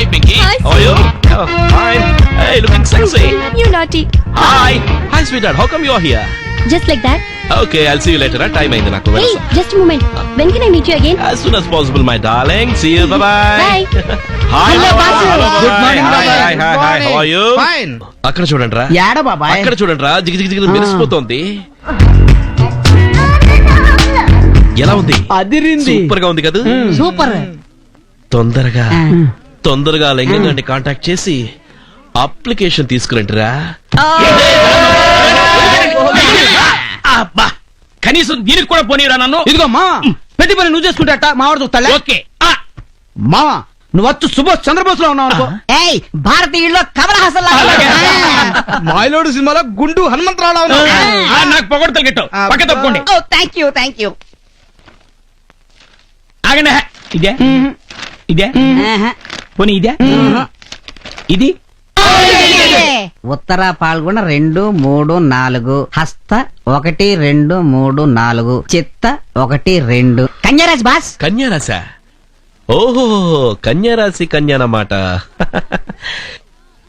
Hi, Pinky. Hi. How are you? Oh, fine. Hey, looking sexy. You naughty. Hi. Hi, sweetheart. How come you're here? Just like that. Okay, I'll see you later. Time అయింది నాకు Hey, just a moment. When can I meet you again? As soon as possible, my darling. See you. Bye bye. Bye. Hi. Hello, Basu. Good morning, Hi, hi, hi, hi. How are you? Fine అక్కడ చూడండి రా యాడ బాబాయ్ అక్కడ చూడండి రా జిగి జిగి జిగి మెరిసిపోతోంది ఎలా ఉంది అదిరింది సూపర్గా ఉంది కదా సూపర్ తొందరగా తొందరగా లింగంగాన్ని కాంటాక్ట్ చేసి అప్లికేషన్ తీసుకురండి రా అబ్బా కనీసం దీనికి కూడా పోనీరా నన్ను. ఇదిగో మావా ప్రతి పని నువ్వు చేసుకుంటా మావాడు చూస్తా ఓకే. ఆ, మావా నువ్వు వచ్చు సుభాష్ చంద్రబోస్లో ఉన్నావు అనుకో. ఏయ్ భారతీయుల్లో కమల హాసన్. మాయలోడు సినిమాలో గుండు హనుమంతరావు ఆ, నాకు పొగడతలు గిట్టు. పక్క తప్పుకోండి. ఓ థ్యాంక్ యూ థ్యాంక్ యూ ఆగండి. ఇదే. ఇదే. పోనీ ఇదే? ఇది? ఉత్తర పాల్గొన రెండు మూడు నాలుగు. హస్త ఒకటి రెండు మూడు నాలుగు. చిత్త ఒకటి రెండు. కన్యారాజ్ బాస్. కన్యారాశ? ఓహో కన్యారాశి కన్యానమాట.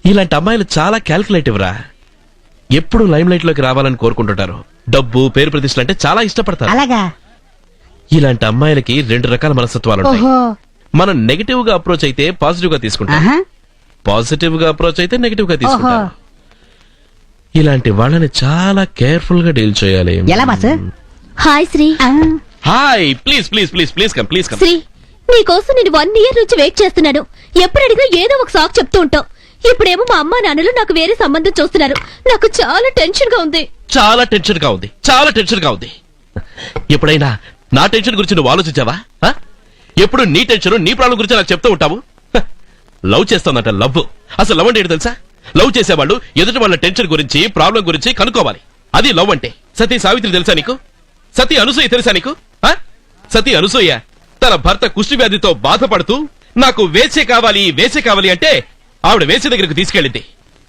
ఇలాంటి అమ్మాయిలు చాలా క్యాల్కులేటివ్ రా. ఎప్పుడు లైమ్ లైట్లోకి రావాలని కోరుకుంటుంటారు. డబ్బు పేరు ప్రతిష్టలు అంటే చాలా ఇష్టపడతారు. అలాగా? ఇలాంటి అమ్మాయిలకి రెండు రకాల మనస్తత్వాలు ఉంటాయి ఓహో. మనం నెగటివ్గా అప్రోచ్ అయితే పాజిటివ్గా తీసుకుంటాం. ఆహా. పాజిటివ్గా అప్రోచ్ అయితే నెగటివ్గా తీసుకుంటారు ఇలాంటి వాళ్ళని చాలా కేర్ఫుల్గా డీల్ చేయాలి. ఎలా boss? Hi Shri hi please please please please come please come Shri నీకోసం నేను వన్ ఇయర్ నుంచి వెయిట్ చేస్తున్నాను. ఎప్పుడు అడిగినా ఏదో ఒక సాక్ చెప్తూ ఉంటావు. ఇప్పుడేమో మా అమ్మా నాన్నలు నాకు వేరే సంబంధం చూస్తున్నారు. నాకు చాలా టెన్షన్గా ఉంది. చాలా టెన్షన్గా ఉంది. చాలా టెన్షన్గా ఉంది. ఎప్పుడైనా నా టెన్షన్ గురించి నువ్వు ఆలోచించావా? ఆ? ఎప్పుడు నీ టెన్షన్ నీ ప్రాబ్లం గురించి నాకు చెప్తూ ఉంటావు? లవ్ చేస్తానంట లవ్. అసలు లవ్ అంటే తెలుసా? లవ్ చేసేవాళ్ళు ఎదుటి వాళ్ళ టెన్షన్ గురించి ప్రాబ్లం గురించి కనుక్కోవాలి. అది లవ్ అంటే. సతీ సావిత్రి తెలుసా నీకు? సతీ అనుసూయ తెలుసా నీకు? ఆ? సతీ అనుసూయ తన భర్త కుష్టి వ్యాధితో బాధపడుతూ నాకు వేసే కావాలి వేసే కావాలి అంటే ఆవిడ వేసే దగ్గరకు తీసుకెళ్ళింది.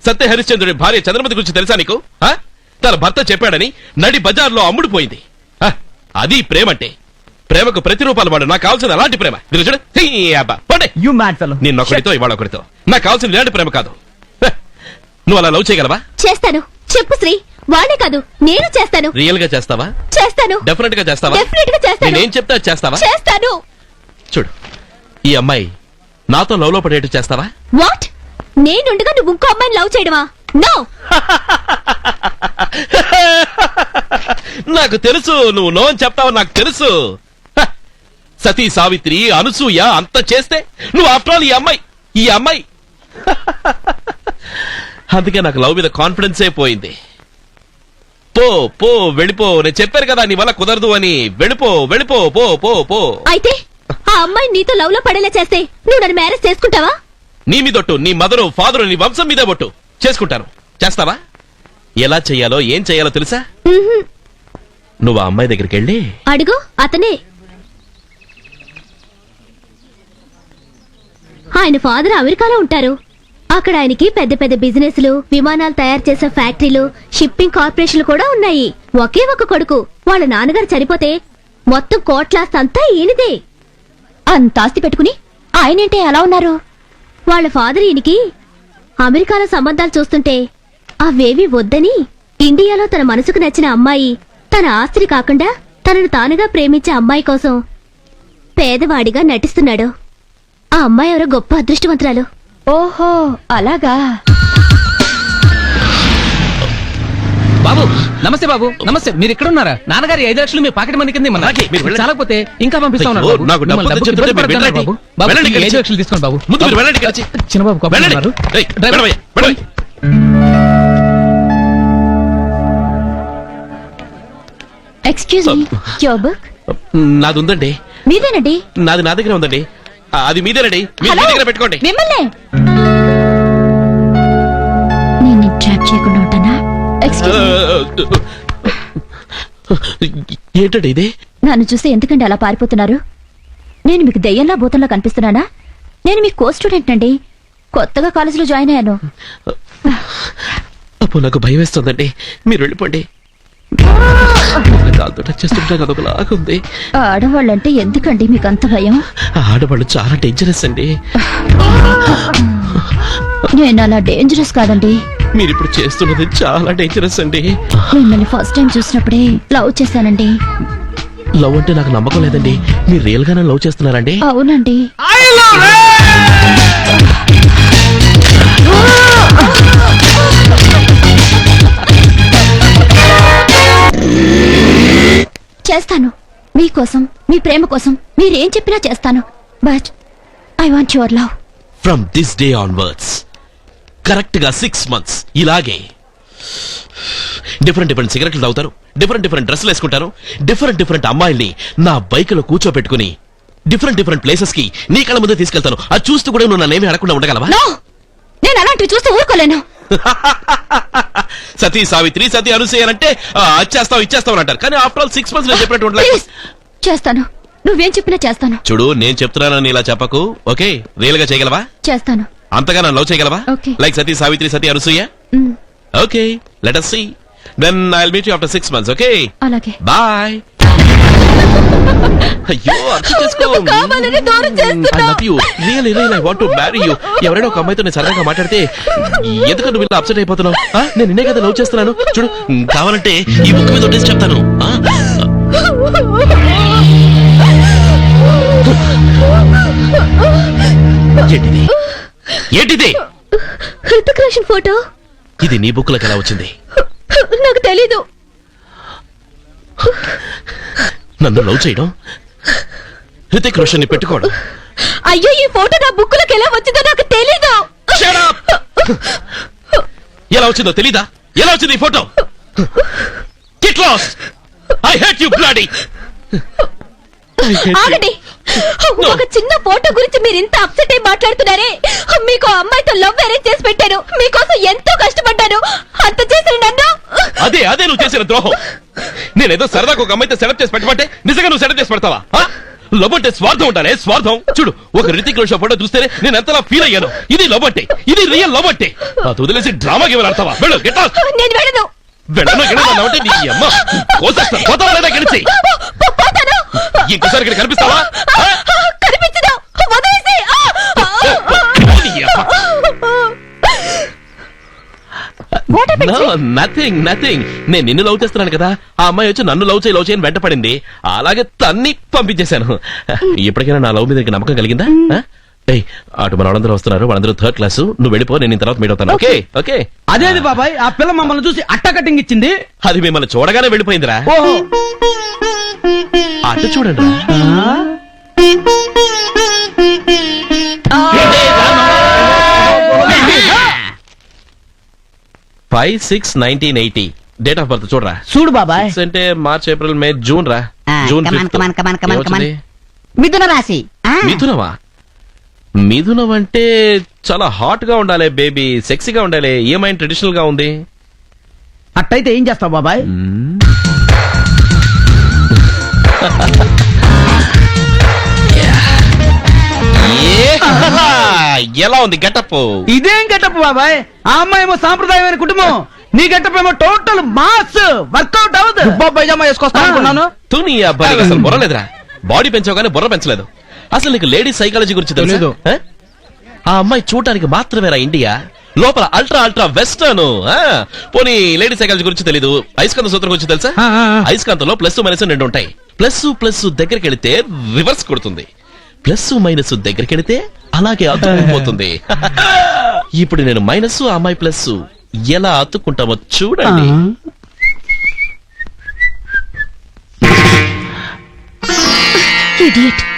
సత్య హరిశ్చంద్రుడి భార్య చంద్రమతి గురించి తెలుసా నీకు? ఆ? తన భర్త చెప్పాడని నడి బజార్లో అమ్ముడుపోయింది. ఆ, అది ప్రేమంటే. ప్రేమకు ప్రతిరూపాలు వాడు నాకు కావాల్సిన అలాంటి ప్రేమ. ఇదిగో చూడు. యు మ్యాడ్ ఫెలో ఒకరితో ఇవాళ ఒకరితో నాకు కావాల్సిన ఇలాంటి ప్రేమ కాదు. నువ్వు అలా లవ్ చేయగలవా? చేస్తాను. చెప్పు శ్రీ. వాడే కాదు నేను చేస్తాను. రియల్గా చేస్తావా? చేస్తాను. డెఫినెట్గా చేస్తావా? డెఫినెట్గా చేస్తాను. నేనేం చెప్తా చేస్తావా? చేస్తాను. చూడు ఈ అమ్మాయి నాతో లవ్లో పడేట్టు చేస్తావా? వాట్ నేనుండగా నువ్వు ఇంకో అమ్మాయిని లవ్ చేయడమా? నో నాకు తెలుసు నువ్వు నో అని చెప్తావు నాకు తెలుసు! సతీ సావిత్రి అనసూయ అంత చేస్తే నువ్వు ఆఫ్టర్ ఆల్ ఈ అమ్మాయి ఈ అమ్మాయి. అందుకే నాకు లవ్ మీద కాన్ఫిడెన్సే పోయింది. పో పో వెళ్ళిపో నేను చెప్పాను కదా నీ వల్ల కుదరదు అని. వెళ్ళిపో వెళ్ళిపో పో పో పో. అయితే ఆ అమ్మాయి నీతో లవ్లో పడేలా చేస్తే నువ్వు నన్ను మ్యారేజ్ చేసుకుంటావా? నీ మీదొట్టు నీ మదరు ఫాదరు నీ వంశం మీదే ఒట్టు. చేసుకుంటాను. చేస్తావా? ఎలా చెయ్యాలో ఏం చెయ్యాలో తెలుసా. నువ్వు ఆ అమ్మాయి దగ్గరికి వెళ్ళి అడుగు అతనే ఆయన ఫాదర్ అమెరికాలో ఉంటారు. అక్కడ ఆయనకి పెద్ద పెద్ద బిజినెస్లు విమానాలు తయారు చేసే ఫ్యాక్టరీలు షిప్పింగ్ కార్పొరేషన్లు కూడా ఉన్నాయి. ఒకే ఒక కొడుకు. వాళ్ళ నాన్నగారు చనిపోతే మొత్తం కోట్లాస్తంతా ఈయనదే. అంత ఆస్తి పెట్టుకుని ఆయనేంటే ఎలా ఉన్నారు? వాళ్ళ ఫాదర్ ఈయనకి అమెరికాలో సంబంధాలు చూస్తుంటే అవేవి వద్దని ఇండియాలో తన మనసుకు నచ్చిన అమ్మాయి తన ఆస్తిని కాకుండా తనను తానుగా ప్రేమించే అమ్మాయి కోసం పేదవాడిగా నటిస్తున్నాడు. ఆ అమ్మాయి ఎవరో గొప్ప అదృష్టవంతురాలు. ఓహో అలాగా. బాబు నమస్తే బాబు నమస్తే. మీరు ఇక్కడ ఉన్నారా నాన్నగారి ఐదు లక్షలు మీ పాకెట్ మనీ కింద వెళ్ళండి. చాలకపోతే ఇంకా పంపిస్తా ఉన్నారు బాబు. బాబు. ఐదు కలిసి. లక్షలు తీసుకోండి బాబు. చిన్నబాబు driver. Excuse me your book నాది ఉందండి మీదేనండి? నాది నా దగ్గర ఉందండి. అది మీదేనండి. మీరు మీ దగ్గర పెట్టుకోండి. మిమ్మల్ని? నేను ట్రాప్ చేయకుండా ఉంటానా? ఏంటండి ఇది? నన్ను చూస్తే ఎందుకండి అలా పారిపోతున్నారు? నేను మీకు దెయ్యంలా భూతంలా కనిపిస్తున్నానా? నేను మీ కో స్టూడెంట్ అండి. కొత్తగా కాలేజీలో జాయిన్ అయ్యాను. అప్పు నాకు భయం వేస్తుందండి. మీరు వెళ్ళిపోండి. కాలుతో టచ్ చేస్తుంటే అదొకలాగా ఉంది. ఆడవాళ్ళంటే ఎందుకండి మీకు అంత భయం ఆడవాళ్ళు చాలా డేంజరస్ అండి. నేను అలా డేంజరస్ కాదండి. మీరు ఇప్పుడు చేస్తున్నది చాలా డేంజరస్ అండి. మిమ్మల్ని ఫస్ట్ టైం చూసినప్పుడే లవ్ చేశానండి. లవ్ అంటే నాకు నమ్మకం లేదండి. మీరు రియల్ గానే లవ్ చేస్తున్నారండి? అవునండి. చేస్తాను. మీకోసం మీ ప్రేమ కోసం మీరేం చెప్పినా చేస్తాను. But I want your love from this day onwards కరెక్ట్గా సిక్స్ మంత్స్ ఇలాగే. డిఫరెంట్ డిఫరెంట్ సిగరెట్లు తాగుతారు. డిఫరెంట్ డిఫరెంట్ డ్రెస్సులు వేసుకుంటారు. డిఫరెంట్ డిఫరెంట్ అమ్మాయిల్ని నా బైక్లో కూర్చోబెట్టుకుని డిఫరెంట్ డిఫరెంట్ ప్లేసెస్కి నీ కళ్ళ ముందే తీసుకెళ్తాను. అది చూస్తూ కూడా నువ్వు నన్నేమీ అడగకుండా ఉండగలవా? నేను అలాంటివి చూస్తే ఊరుకోలేను. సతీ సావిత్రి సతీ అనుసూయనంటే ఆ, అచ్చేస్తావు ఇచ్చేస్తావు అంటారు. కానీ ఆఫ్టర్ ఆల్ సిక్స్ మంత్స్ నేను చెప్పినట్టు చేస్తాను. నువ్వేం చెప్పినా చేస్తాను. చూడు నేను చెప్తున్నానని ఇలా చెప్పకు. ఓకే? రియల్గా చేయగలవా? చేస్తాను. అంతగా నన్ను లవ్ చేయగలవా. Like Sati Savitri Sati Anasuya? Okay let us see then I will meet you after six months okay? అలాగే. బాయ్ అయ్యో అర్థం చేసుకో. కావాలని దూరం. I love you really really I want to marry you ఎవరైనా ఒక అమ్మాయితో నేను సరదాగా మాట్లాడితే ఎందుకు నువ్వు ఇలా అప్సెట్ అయిపోతున్నావు? ఆ? నేను నిన్నే కదా లవ్ చేస్తున్నాను. చూడు కావాలంటే ఈ బుక్ మీద ఒకటేసి చెప్తాను. ఆ? ఏంటిది? ఏంటిది? హృతిక్ రోషన్ ఫోటో? ఇది నీ బుక్లోకి ఎలా వచ్చింది? నాకు తెలీదు. నన్ను లవ్ చేయడం? హృతిక్ రోషన్ని పెట్టుకోవడం? అయ్యో ఈ ఫోటో నా బుక్లోకి ఎలా వచ్చిందో నాకు తెలీదు! ఎలా వచ్చిందో తెలీదా? ఎలా వచ్చింది ఈ photo? Get lost I hate you bloody ఆగండి. ఒక చిన్న ఫోటో గురించి మీరు ఇంత అప్సెట్ అయి మాట్లాడుతున్నారే మీకు అమ్మాయితో లవ్ అరేంజ్ చేసి పెట్టాను మీకోసం ఎంతో కష్టపడ్డాను అంత చేసిన నన్ను అదే అదే నువ్వు చేసిన ద్రోహం నేనేదో సరదాగా ఒక అమ్మాయితో సెలెక్ట్ చేసి పెట్టమంటే నిజంగా నువ్వు సెలెక్ట్ చేసి పెడతావా? లవ్ అంటే స్వార్థం ఉండాలి స్వార్థం చూడు ఒక రితిక్ రోషన్ ఫోటో చూస్తేనే నేను ఎంతలా ఫీల్ అయ్యాను ఇది లవ్ అంటే ఇది రియల్ లవ్ అంటే అది వదిలేసి డ్రామా గేమ్ ఆడతావా వెళ్ళు గెట్ నేను వెళ్ళను వెళ్ళను గెలవను అంటే నీ అమ్మ కోసేస్తాను పోతావా లేదా గెలిచి ఇంకోసారి ఇక్కడ కనిపిస్తావా? కనిపించదు? వదిలేసి. నథింగ్ నథింగ్ నేను నిన్ను లవ్ చేస్తున్నాను కదా. ఆ అమ్మాయి వచ్చి నన్ను లవ్ చేయి లవ్ చేయని వెంటపడింది. అలాగే తన్ని పంపించేశాను. ఇప్పటికైనా నా లవ్ మీద నమ్మకం కలిగిందా? ఏయ్ అటు మన వాళ్ళందరూ వస్తున్నారు వాళ్ళందరూ థర్డ్ క్లాస్ నువ్వు వెళ్ళిపో నేను తర్వాత మీట్ అవుతాను. ఓకే ఓకే అదేది బాబాయ్ ఆ పిల్ల మమ్మల్ని చూసి అట్ట కటింగ్ ఇచ్చింది. అది మిమ్మల్ని చూడగానే వెళ్ళిపోయిందిరా. ఓహో. అటు చూడండి. Five six nineteen eighty date of birth చూడరా? చూడు బాబాయ్. అంటే మార్చ్ ఏప్రిల్ మే జూన్ రా. జూన్? మిథున రాశి. ఆ, మిథునమా? మిథునం అంటే చాలా హాట్గా ఉండాలి బేబీ. సెక్సీగా ఉండాలి. ఏమైనా ట్రెడిషనల్గా ఉంది. అట్టయితే ఏం చేస్తావు బాబాయ్? ఎలా ఉంది గెటప్? ఇదేం గెటప్ బాబాయ్? ఆ అమ్మాయి ఏమో సాంప్రదాయమైన కుటుంబం. నీ గెటప్ ఏమో టోటల్ మాస్. వర్కౌట్ అవ్వదు. దుబ్బా పైజామా వేసుకొస్తా అనుకున్నాను. తుని అబ్బాయి అసలు బుర్ర లేదురా. బాడీ పెంచావు బుర్ర పెంచలేదు. అసలు నీకు లేడీ సైకాలజీ గురించి తెలుసు? తెలీదు. ఆ? అమ్మాయి చూడటానికి మాత్రమేరా ఇండియా. లోపల అల్ట్రా అల్ట్రా వెస్టర్న్. పోనీ లేడీ సైకాలజీ గురించి తెలీదు. అయస్కాంత సూత్రం గురించి తెలుసా. అయస్కాంతంలో ప్లస్ మైనస్ రెండు ఉంటాయి. ప్లస్ ప్లస్ దగ్గరికి వెళితే రివర్స్ కొడుతుంది. ప్లస్ మైనస్ దగ్గరికి వెళితే అలాగే అతుక్కుపోతుంది. ఇప్పుడు నేను మైనస్ ఆ అమ్మాయి ప్లస్ ఎలా అతుక్కుంటామో చూడండి. ఇడియట్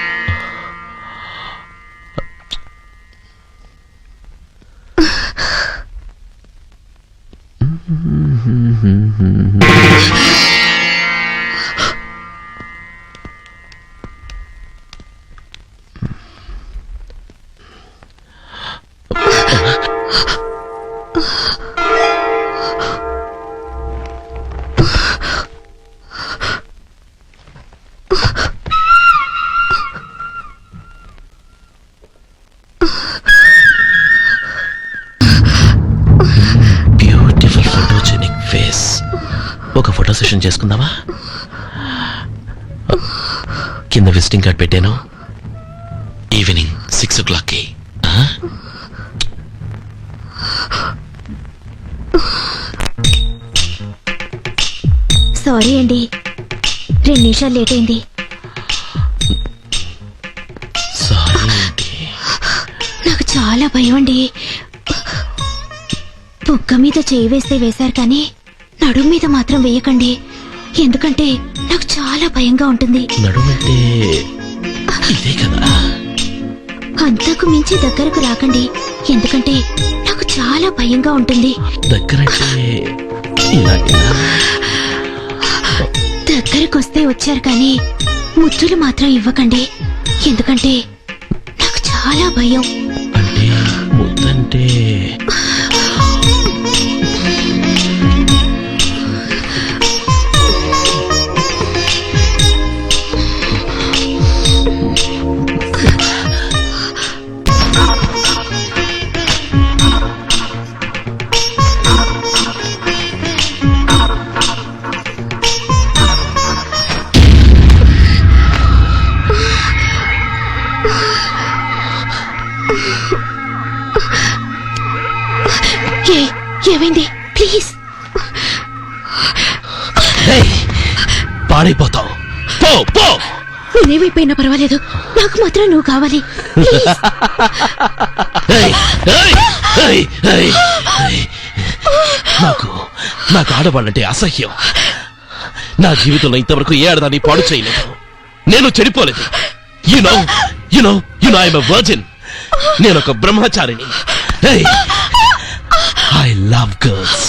చేసుకుందామా కింద విజిటింగ్ కార్డ్ పెట్టాను. ఈవినింగ్ సిక్స్ ఓ క్లాక్కి సారీ అండి రెండు నిమిషాలు లేట్ అయింది. నాకు చాలా భయం అండి బుక్క మీద చేయి వేస్తే వేశారు కానీ నడుం మీద మాత్రం వేయకండి. ఎందుకంటే నాకు చాలా భయంగా ఉంటుంది. నడుమంటే ఇదే కదా. అంతకు మించి దగ్గరకు రాకండి. ఎందుకంటే నాకు చాలా భయంగా ఉంటుంది. దగ్గరంటే ఇలాగేనా? దగ్గరకు వస్తే వచ్చారు కానీ ముద్దులు మాత్రం ఇవ్వకండి. ఎందుకంటే నాకు చాలా భయం. పాడైపోతావు పో పో. నేనేమైపోయినా పర్వాలేదు. నాకు మాత్రం నువ్వు కావాలి. నాకు నాకు ఆడవాళ్ళంటే అసహ్యం. నా జీవితంలో ఇంతవరకు ఏ ఆడదాన్ని పాడు చేయలేదు. నేను చెడిపోలేదు. You know you know you know I'm virgin నేను ఒక బ్రహ్మచారిని I love girls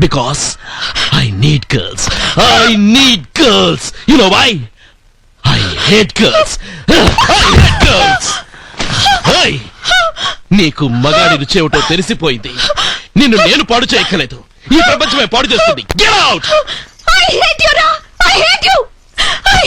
because I need girls I need girls you know why I hate girls I hate girls ఏయ్! నీకు మగాడి రుచి ఏమిటో తెలిసిపోయింది నిన్ను నేను పాడు చేయక్కలేదు ఈ ప్రపంచమే పాడు చేస్తుంది get out I hate you రా ఐ హేట్ యు ఐ